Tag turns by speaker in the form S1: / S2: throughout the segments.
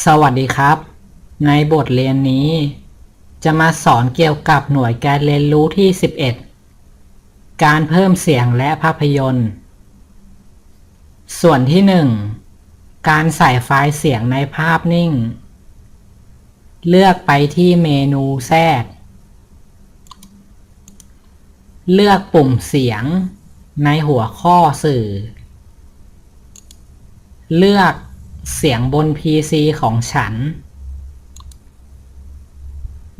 S1: สวัสดีครับ ในบทเรียนนี้ จะมาสอนเกี่ยวกับหน่วยการเรียนรู้ที่ 11 การเพิ่มเสียงและภาพยนตร์ ส่วนที่ 1 การใส่ไฟล์เสียงในภาพนิ่ง เลือกไปที่เมนูแทรก เลือกปุ่มเสียงในหัวข้อสื่อ เลือก เสียงบน PC ของฉัน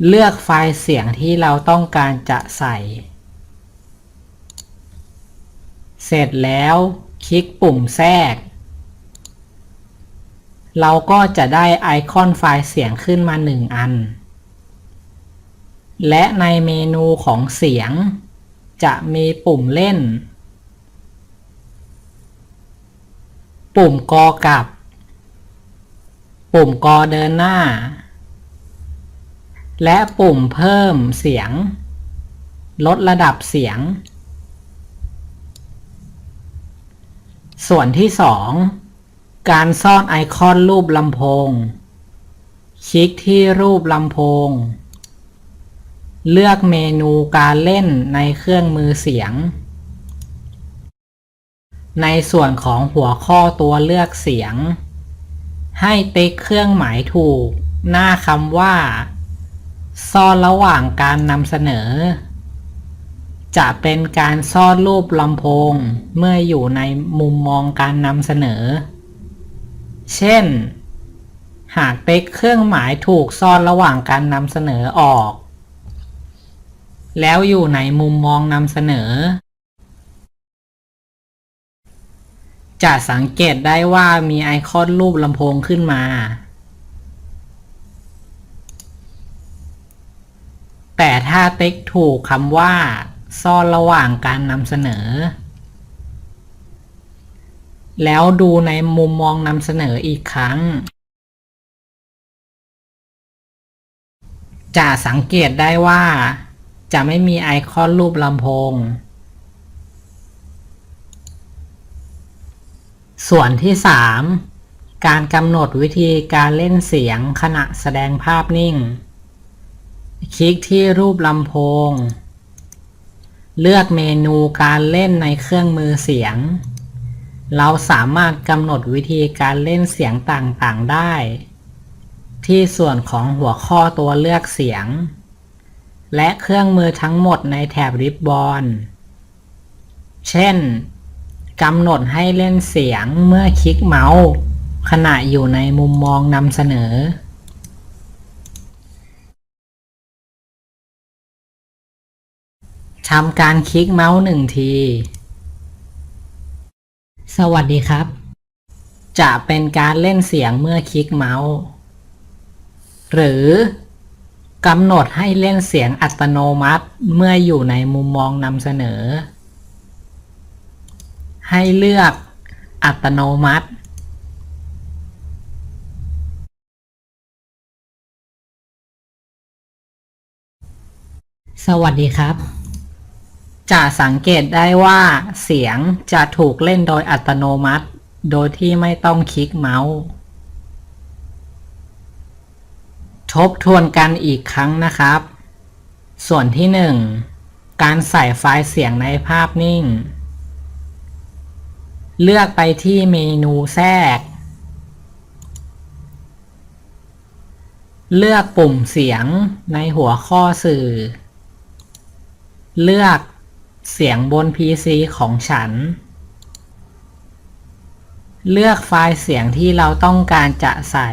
S1: เลือกไฟล์เสียงที่เราต้องการจะใส่ เสร็จแล้วคลิกปุ่มแทรก เราก็จะได้ไอคอนไฟล์เสียงขึ้นมาหนึ่งอัน และในเมนูของเสียง จะมีปุ่มเล่น ปุ่มกอกับ ปุ่มกอเดินหน้า และปุ่มเพิ่มเสียง ลดระดับเสียง ส่วนที่ 2 การซ่อนไอคอนรูปลำโพง คลิกที่รูปลำโพง เลือกเมนูการเล่นในเครื่องมือเสียง ในส่วนของหัวข้อตัวเลือกเสียง ให้ติ๊กเครื่องหมายถูก หน้าคำว่า ซ่อนระหว่างการนำเสนอ จะเป็นการซ่อนรูปลำโพง เมื่ออยู่ในมุมมองการนำเสนอ เช่น หากติ๊กเครื่องหมายถูกซ่อนระหว่างการนำเสนอออก แล้วอยู่ในมุมมองนำเสนอ จะสังเกตได้ว่ามีไอคอนรูปลำโพงขึ้นมา แต่ถ้าติ๊กถูกคำว่า ซ่อนระหว่างการนำเสนอ แล้วดูในมุมมองนำเสนออีกครั้ง จะสังเกตได้ว่า จะไม่มีไอคอนรูปลำโพง ส่วนที่ 3 การกำหนดวิธีการเล่นเสียงขณะแสดงภาพนิ่ง คลิกที่รูปลำโพง เลือกเมนูการเล่นในเครื่องมือเสียง เราสามารถกำหนดวิธีการเล่นเสียงต่างๆได้ ที่ส่วนของหัวข้อตัวเลือกเสียง และเครื่องมือทั้งหมดในแถบริบบอนเช่น กำหนดให้เล่นเสียงเมื่อคลิกเมาส์ขณะอยู่ในมุมมองนำเสนอ ทำการคลิกเมาส์หนึ่งที สวัสดีครับ จะเป็นการเล่นเสียงเมื่อคลิกเมาส์ หรือกำหนดให้เล่นเสียงอัตโนมัติเมื่ออยู่ในมุมมองนำเสนอ ให้เลือกอัตโนมัติ สวัสดีครับ จะสังเกตได้ว่าเสียงจะถูกเล่นโดยอัตโนมัติ โดยที่ไม่ต้องคลิกเมาส์ ทบทวนกันอีกครั้งนะครับ ส่วนที่ 1 การใส่ไฟล์เสียงในภาพนิ่ง เลือกไปที่เมนูแทรก เลือกปุ่มเสียงในหัวข้อสื่อ เลือกเสียงบน PC ของฉัน เลือกไฟล์เสียงที่เราต้องการจะใส่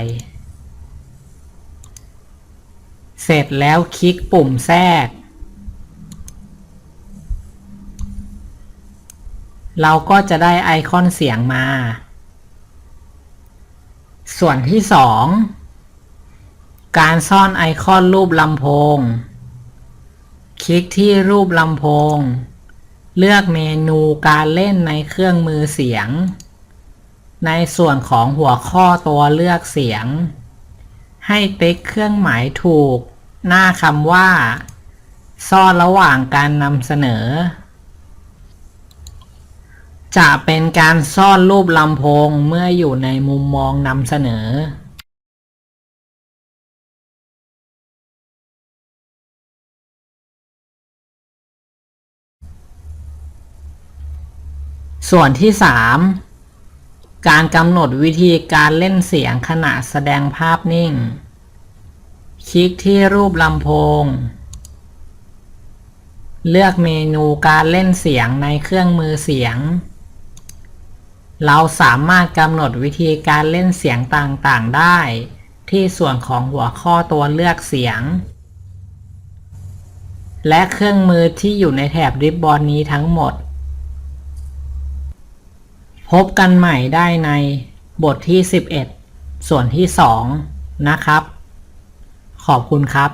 S1: เสร็จแล้วคลิกปุ่มแทรก เราก็จะได้ไอคอนเสียงมา ส่วนที่ 2 การซ่อนไอคอนรูปลำโพง คลิกที่รูปลำโพง เลือกเมนูการเล่นในเครื่องมือเสียง ในส่วนของหัวข้อตัวเลือกเสียง ให้ติ๊กเครื่องหมายถูก หน้าคำว่า ซ่อนระหว่างการนำเสนอ จะเป็นการซ่อนรูปลำโพงเมื่ออยู่ในมุมมองนำเสนอ ส่วนที่ 3 การกำหนดวิธีการเล่นเสียงขณะแสดงภาพนิ่ง คลิกที่รูปลำโพง เลือกเมนูการเล่นเสียงในเครื่องมือเสียง เราสามารถกำหนดวิธีการเล่นเสียงต่างๆได้ ที่ส่วนของหัวข้อตัวเลือกเสียง และเครื่องมือที่อยู่ในแถบริบบอนนี้ทั้งหมด พบกันใหม่ได้ในบทที่ 11 ส่วนที่ 2 นะครับ ขอบคุณครับ